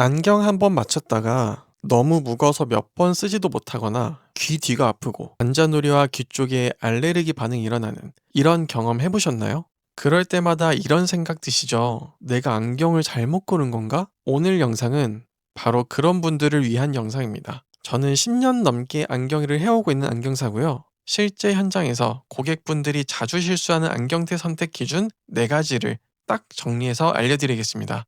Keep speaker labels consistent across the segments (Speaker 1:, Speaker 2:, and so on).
Speaker 1: 안경 한 번 맞췄다가 너무 무거워서 몇 번 쓰지도 못하거나 귀 뒤가 아프고 관자놀이와 귀 쪽에 알레르기 반응이 일어나는 이런 경험 해보셨나요? 그럴 때마다 이런 생각 드시죠? 내가 안경을 잘못 고른 건가? 오늘 영상은 바로 그런 분들을 위한 영상입니다. 저는 10년 넘게 안경일을 해오고 있는 안경사고요. 실제 현장에서 고객분들이 자주 실수하는 안경테 선택 기준 4가지를 딱 정리해서 알려드리겠습니다.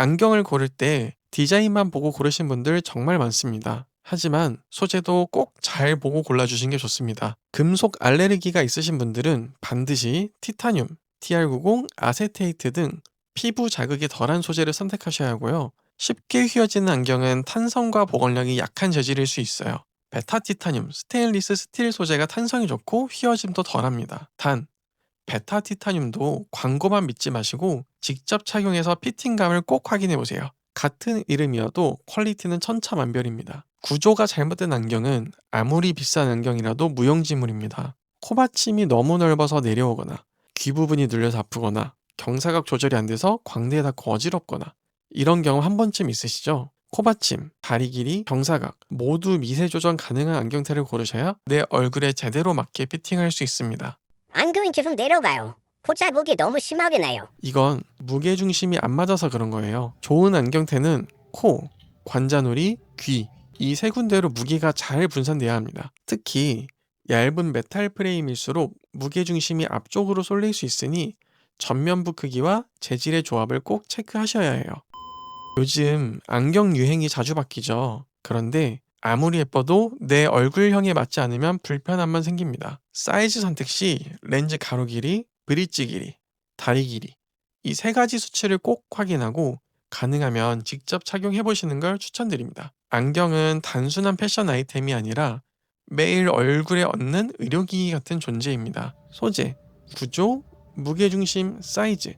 Speaker 1: 안경을 고를 때 디자인만 보고 고르신 분들 정말 많습니다. 하지만 소재도 꼭 잘 보고 골라주신 게 좋습니다. 금속 알레르기가 있으신 분들은 반드시 티타늄, TR90, 아세테이트 등 피부 자극이 덜한 소재를 선택하셔야 하고요. 쉽게 휘어지는 안경은 탄성과 보건력이 약한 재질일 수 있어요. 베타 티타늄, 스테인리스 스틸 소재가 탄성이 좋고 휘어짐도 덜합니다. 단, 베타 티타늄도 광고만 믿지 마시고 직접 착용해서 피팅감을 꼭 확인해 보세요. 같은 이름이어도 퀄리티는 천차만별입니다. 구조가 잘못된 안경은 아무리 비싼 안경이라도 무용지물입니다. 코받침이 너무 넓어서 내려오거나 귀 부분이 눌려서 아프거나 경사각 조절이 안 돼서 광대에 닿고 어지럽거나 이런 경험 한 번쯤 있으시죠? 코받침, 다리 길이, 경사각 모두 미세 조정 가능한 안경테를 고르셔야 내 얼굴에 제대로 맞게 피팅할 수 있습니다.
Speaker 2: 안경이 계속 내려가요. 포착목이 너무 심하게 나요.
Speaker 1: 이건 무게 중심이 안 맞아서 그런 거예요. 좋은 안경테는 코, 관자놀이, 귀 이 세 군데로 무게가 잘 분산돼야 합니다. 특히 얇은 메탈 프레임일수록 무게 중심이 앞쪽으로 쏠릴 수 있으니 전면부 크기와 재질의 조합을 꼭 체크하셔야 해요. 요즘 안경 유행이 자주 바뀌죠. 그런데 아무리 예뻐도 내 얼굴형에 맞지 않으면 불편함만 생깁니다. 사이즈 선택 시 렌즈 가로 길이, 브릿지 길이, 다리 길이 이 세 가지 수치를 꼭 확인하고 가능하면 직접 착용해 보시는 걸 추천드립니다. 안경은 단순한 패션 아이템이 아니라 매일 얼굴에 얹는 의료기기 같은 존재입니다. 소재, 구조, 무게중심, 사이즈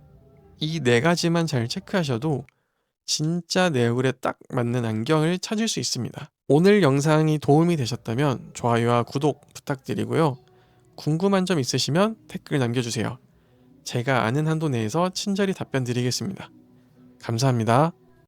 Speaker 1: 이 네 가지만 잘 체크하셔도 진짜 내 얼굴에 딱 맞는 안경을 찾을 수 있습니다. 오늘 영상이 도움이 되셨다면 좋아요와 구독 부탁드리고요. 궁금한 점 있으시면 댓글 남겨주세요. 제가 아는 한도 내에서 친절히 답변 드리겠습니다. 감사합니다.